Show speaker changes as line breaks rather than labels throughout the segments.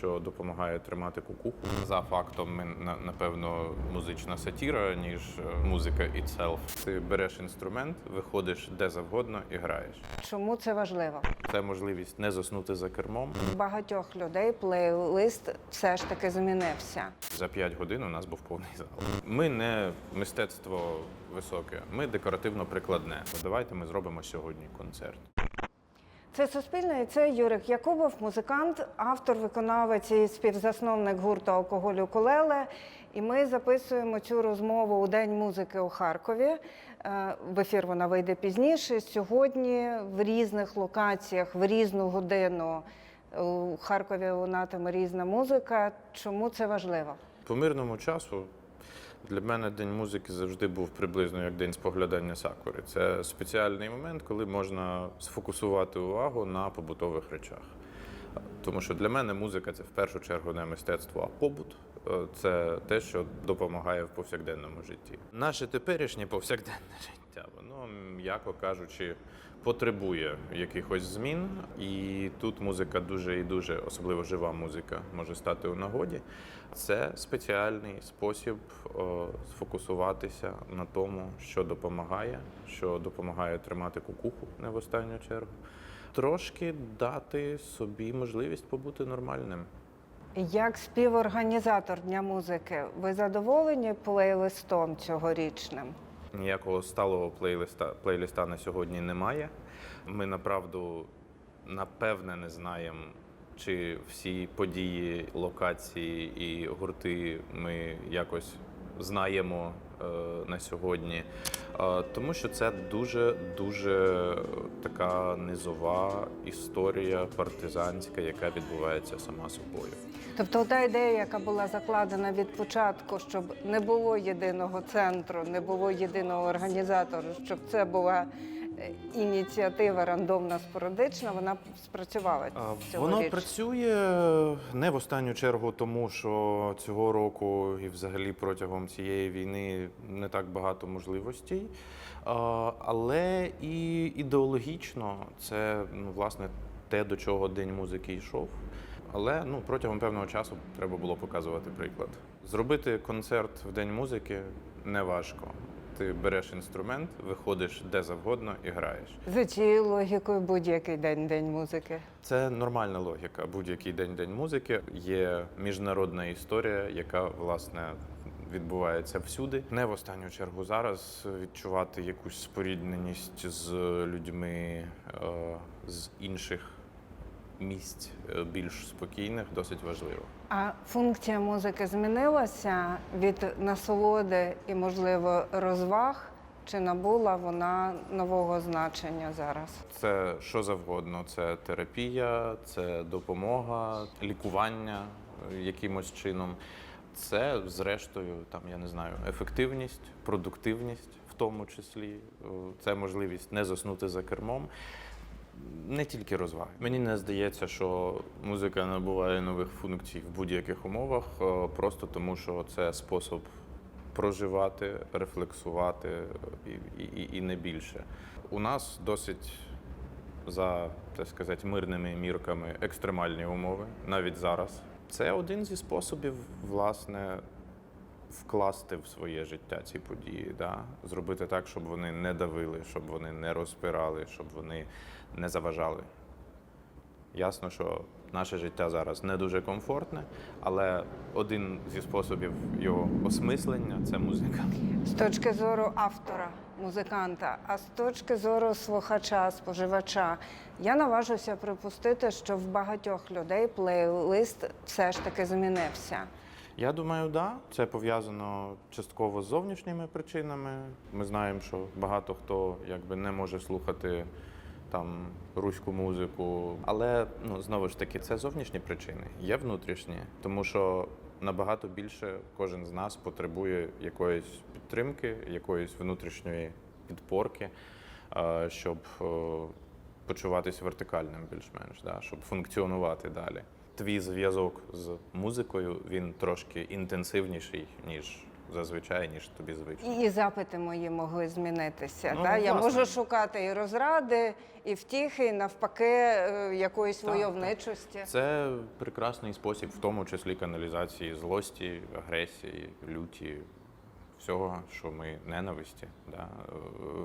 що допомагає тримати кукуху. За фактом, ми на- напевно музична сатіра, ніж е, музика itself. Ти береш інструмент, виходиш де завгодно і граєш.
Чому це важливо?
Це можливість не заснути за кермом.
Багатьох людей плейлист все ж таки змінився.
За 5 годин у нас був повний зал. Ми не мистецтво високе, ми декоративно-прикладне. Давайте ми зробимо сьогодні концерт.
Це Суспільне і це Юрик Якубов, музикант, автор, виконавець і співзасновник гурту алкоголю Кулеле. І ми записуємо цю розмову у День музики у Харкові. Е, В ефір вона вийде пізніше. Сьогодні в різних локаціях, в різну годину у Харкові лунатиме різна музика. Чому це важливо?
По мирному часу для мене день музики завжди був приблизно як день споглядання сакури. Це спеціальний момент, коли можна сфокусувати увагу на побутових речах. Тому що для мене музика це в першу чергу не мистецтво, а побут. Е, Це те, що допомагає в повсякденному житті. Наше теперішнє повсякденне життя, воно, м'яко кажучи, потребує якихось змін. І тут музика дуже і дуже, особливо жива музика, може стати у нагоді. Це спеціальний спосіб о, сфокусуватися на тому, що допомагає, що допомагає тримати кукуху не в останню чергу. Трошки дати собі можливість побути нормальним.
Як співорганізатор Дня музики, ви задоволені плейлистом цьогорічним?
Ніякого сталого плейлиста, плейлиста на сьогодні немає. Ми направду напевне не знаємо, чи всі події, локації і гурти ми якось знаємо на сьогодні. Е, тому що це дуже дуже така низова історія партизанська, яка відбувається сама собою.
Тобто та ідея, яка була закладена від початку, щоб не було єдиного центру, не було єдиного організатора, щоб це була е, ініціатива рандомна спорадична, вона спрацювала
А,
цьогоріч.
Воно працює не в останню чергу, тому що цього року і взагалі протягом цієї війни не так багато можливостей. Але і ідеологічно це ну, власне те, до чого День музики йшов. Але ну, протягом певного часу треба було показувати приклад. Зробити концерт в День музики не важко. Ти береш інструмент, виходиш де завгодно і граєш.
За цією логікою будь-який день день музики.
Це нормальна логіка. Будь-який день день музики є міжнародна історія, яка власне відбувається всюди. Не в останню чергу зараз відчувати якусь спорідненість з людьми е, з інших місць е, більш спокійних, досить важливо.
А функція музики змінилася від насолоди і, можливо, розваг. Чи набула вона нового значення зараз?
Це що завгодно. Це терапія, це допомога, лікування е, якимось чином. Це, зрештою, там я не знаю, ефективність, продуктивність в тому числі. Е, Це можливість не заснути за кермом. Не тільки розваги. Мені не здається, що музика набуває нових функцій в будь-яких умовах, е, просто тому що це спосіб проживати, рефлексувати е, і, і, і не більше. У нас досить за так сказати, мирними мірками екстремальні умови, навіть зараз. Це один зі способів, власне, вкласти в своє життя ці події, да? зробити так, щоб вони не давили, щоб вони не розпирали, щоб вони не заважали. Ясно, що наше життя зараз не дуже комфортне, але один зі способів його осмислення це музика.
З точки зору автора, музиканта, а з точки зору слухача, споживача, я наважуся припустити, що в багатьох людей плейлист все ж таки змінився.
Я думаю, да. Це пов'язано частково з зовнішніми причинами. Ми знаємо, що багато хто якби не може слухати там руську музику. Але ну знову ж таки, це зовнішні причини, є внутрішні, тому що набагато більше кожен з нас потребує якоїсь підтримки, якоїсь внутрішньої підпорки, е, щоб е, почуватись вертикальним більш-менш, да, щоб функціонувати далі. Твій зв'язок з музикою він трошки інтенсивніший, ніж зазвичай, ніж тобі звично.
І, і запити мої могли змінитися.
Ну,
та? Я можу шукати і розради, і втіхи, і навпаки, е, якоїсь
Так,
войовничості.
Це прекрасний спосіб, в тому числі каналізації злості, агресії, люті, всього, що ми ненависті, да? е,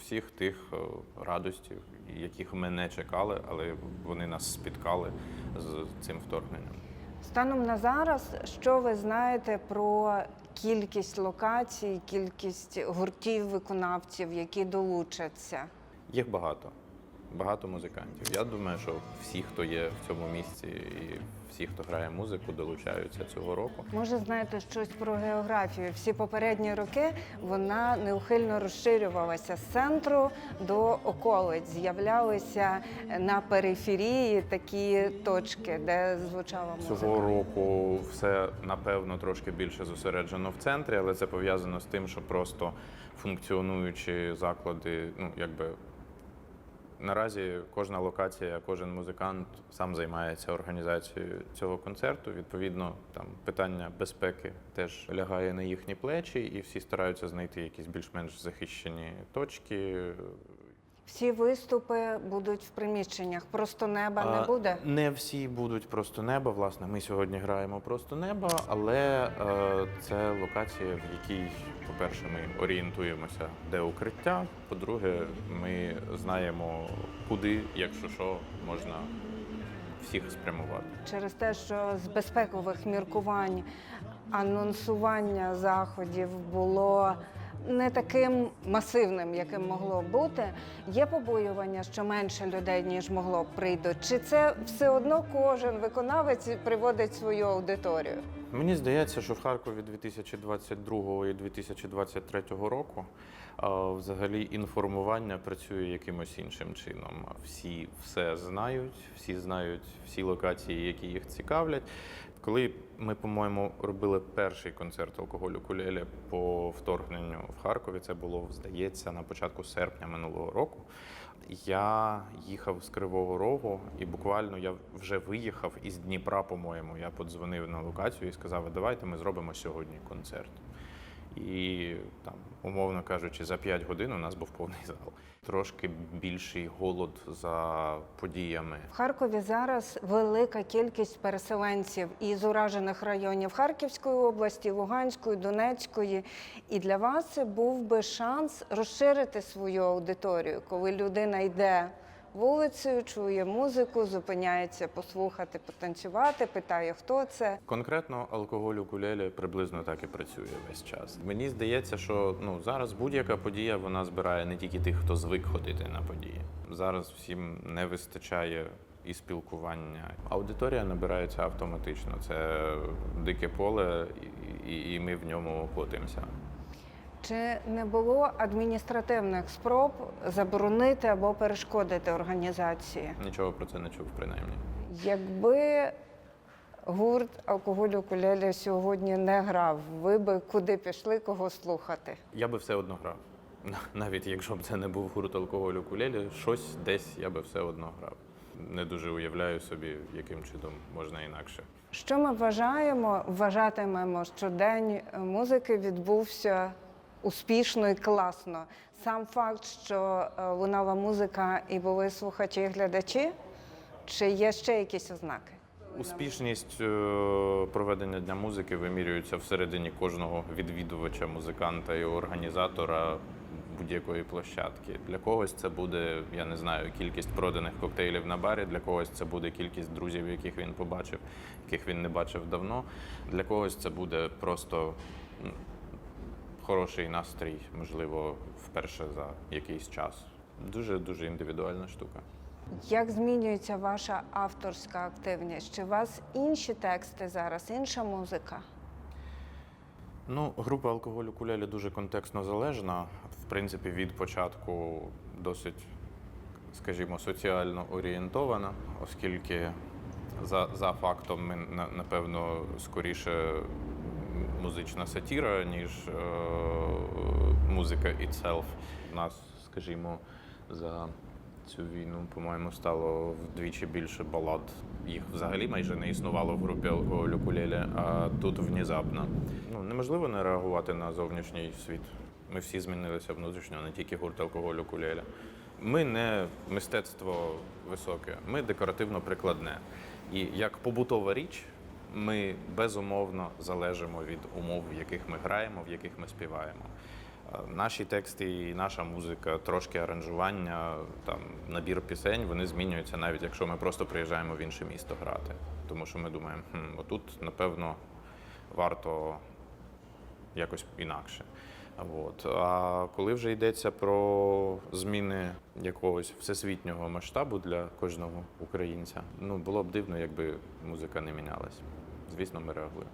всіх тих е, радостів, яких ми не чекали, але вони нас спіткали з цим вторгненням.
Станом на зараз, що ви знаєте про кількість локацій, кількість гуртів виконавців, які долучаться?
Їх багато. Багато музикантів. Я думаю, що всі, хто є в цьому місці, і всі, хто грає музику, долучаються цього року.
Може, знаєте щось про географію? Всі попередні роки вона неухильно розширювалася з центру до околиць. З'являлися на периферії такі точки, де звучала музика.
Цього року все напевно трошки більше зосереджено в центрі, але це пов'язано з тим, що просто функціонуючі заклади, ну якби наразі кожна локація, кожен музикант сам займається організацією цього концерту. Відповідно, там питання безпеки теж лягає на їхні плечі, і всі стараються знайти якісь більш-менш захищені точки.
Всі виступи будуть в приміщеннях. Просто неба не буде.
Не всі будуть просто неба. Власне, ми сьогодні граємо просто неба, але е, це локація, в якій, по-перше, ми орієнтуємося, де укриття. По-друге, ми знаємо, куди, якщо що, можна всіх спрямувати.
Через те, що з безпекових міркувань анонсування заходів було не таким масивним, яким могло бути. Є побоювання, що менше людей ніж могло б прийдуть. Чи це все одно кожен виконавець приводить свою аудиторію?
Мені здається, що в Харкові 2022 і 2023 року взагалі інформування працює якимось іншим чином. Всі все знають, всі знають всі локації, які їх цікавлять. Коли ми, по-моєму, робили перший концерт алкоголю кулелі по вторгненню в Харкові, це було, здається, на початку серпня минулого року. Я їхав з Кривого Рогу, і буквально я вже виїхав із Дніпра, по-моєму. Я подзвонив на локацію і сказав, давайте ми зробимо сьогодні концерт. І там, умовно кажучи, за 5 годин у нас був повний зал. Трошки більший голод за подіями.
В Харкові зараз велика кількість переселенців із уражених районів Харківської області, Луганської, Донецької. І для вас це був би шанс розширити свою аудиторію, коли людина йде вулицею, чує музику, зупиняється послухати, потанцювати, питає, хто це.
Конкретно алкоголь у кулелі приблизно так і працює весь час. Мені здається, що ну зараз будь-яка подія вона збирає не тільки тих, хто звик ходити на події. Зараз всім не вистачає і спілкування. Аудиторія набирається автоматично. Це дике поле, і, і, ми в ньому плотимося.
Чи не було адміністративних спроб заборонити або перешкодити організації?
Нічого про це не чув, принаймні.
Якби гурт алкоголю кулелі сьогодні не грав, ви би куди пішли, кого слухати?
Я би все одно грав. Навіть якщо б це не був гурт алкоголю кулелі, щось десь я би все одно грав. Не дуже уявляю собі, яким чином можна інакше.
Що ми вважаємо? Вважатимемо, що день музики відбувся успішно і класно. Сам факт, що е, лунала музика і були слухачі і глядачі, чи є ще якісь ознаки?
Успішність е, проведення дня музики вимірюється всередині кожного відвідувача, музиканта і організатора будь-якої площадки. Для когось це буде, я не знаю, кількість проданих коктейлів на барі, для когось це буде кількість друзів, яких він побачив, яких він не бачив давно. Для когось це буде просто хороший настрій, можливо, вперше за якийсь час. Дуже дуже індивідуальна штука.
Як змінюється ваша авторська активність? Чи у вас інші тексти зараз, інша музика?
Ну, група алкоголю кулелі дуже контекстно залежна. В принципі, від початку досить, скажімо, соціально орієнтована, оскільки за, за фактом ми напевно скоріше музична сатіра, ніж е, музика itself. Нас, скажімо, за цю війну, по-моєму, стало вдвічі більше балад. Їх взагалі майже не існувало в групі укулеле, а тут внезапно. Ну неможливо не реагувати на зовнішній світ. Ми всі змінилися внутрішньо, не тільки гурт алкоголь укулеле. Ми не мистецтво високе, ми декоративно-прикладне. І як побутова річ, ми безумовно залежимо від умов, в яких ми граємо, в яких ми співаємо. Е, Наші тексти і наша музика, трошки аранжування, там набір пісень, вони змінюються навіть якщо ми просто приїжджаємо в інше місто грати. Тому що ми думаємо, хм, отут, напевно, варто якось інакше. От. А коли вже йдеться про зміни якогось всесвітнього масштабу для кожного українця, ну було б дивно, якби музика не мінялась. Звісно, ми реагуємо.